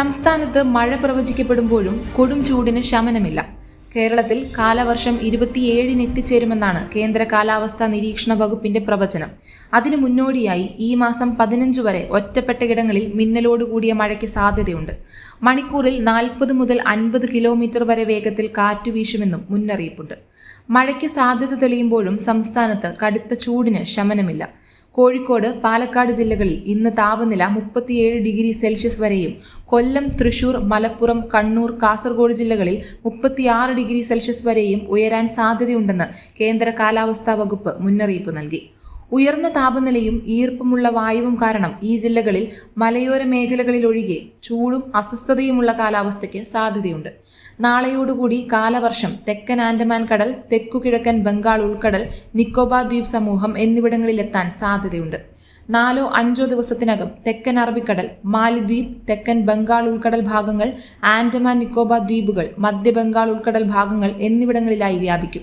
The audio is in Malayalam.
സംസ്ഥാനത്ത് മഴ പ്രവചിക്കപ്പെടുമ്പോഴും കൊടും ചൂടിന് ശമനമില്ല. കേരളത്തിൽ കാലവർഷം ഇരുപത്തിയേഴിന് എത്തിച്ചേരുമെന്നാണ് കേന്ദ്ര കാലാവസ്ഥാ നിരീക്ഷണ വകുപ്പിന്റെ പ്രവചനം. അതിനു മുന്നോടിയായി ഈ മാസം പതിനഞ്ച് വരെ ഒറ്റപ്പെട്ട ഇടങ്ങളിൽ മിന്നലോടുകൂടിയ മഴയ്ക്ക് സാധ്യതയുണ്ട്. മണിക്കൂറിൽ നാൽപ്പത് മുതൽ അൻപത് കിലോമീറ്റർ വരെ വേഗത്തിൽ കാറ്റു വീശുമെന്നും മുന്നറിയിപ്പുണ്ട്. മഴയ്ക്ക് സാധ്യത തെളിയുമ്പോഴും സംസ്ഥാനത്ത് കടുത്ത ചൂടിന് ശമനമില്ല. കോഴിക്കോട് പാലക്കാട് ജില്ലകളിൽ ഇന്ന് താപനില മുപ്പത്തിയേഴ് ഡിഗ്രി സെൽഷ്യസ് വരെയും കൊല്ലം തൃശൂർ മലപ്പുറം കണ്ണൂർ കാസർഗോഡ് ജില്ലകളിൽ മുപ്പത്തിയാറ് ഡിഗ്രി സെൽഷ്യസ് വരെയും ഉയരാൻ സാധ്യതയുണ്ടെന്ന് കേന്ദ്ര കാലാവസ്ഥാ വകുപ്പ് മുന്നറിയിപ്പ് നൽകി. ഉയർന്ന താപനിലയും ഈർപ്പമുള്ള വായുവും കാരണം ഈ ജില്ലകളിൽ മലയോര മേഖലകളിലൊഴികെ ചൂടും അസ്വസ്ഥതയുമുള്ള കാലാവസ്ഥയ്ക്ക് സാധ്യതയുണ്ട്. നാളെയോടുകൂടി കാലവർഷം തെക്കൻ ആൻഡമാൻ കടൽ തെക്കുകിഴക്കൻ ബംഗാൾ ഉൾക്കടൽ നിക്കോബാർ ദ്വീപ് സമൂഹം എന്നിവിടങ്ങളിലെത്താൻ സാധ്യതയുണ്ട്. നാലോ അഞ്ചോ ദിവസത്തിനകം തെക്കൻ അറബിക്കടൽ മാലിദ്വീപ് തെക്കൻ ബംഗാൾ ഉൾക്കടൽ ഭാഗങ്ങൾ ആൻഡമാൻ നിക്കോബാർ ദ്വീപുകൾ മധ്യ ബംഗാൾ ഉൾക്കടൽ ഭാഗങ്ങൾ എന്നിവിടങ്ങളിലായി വ്യാപിക്കും.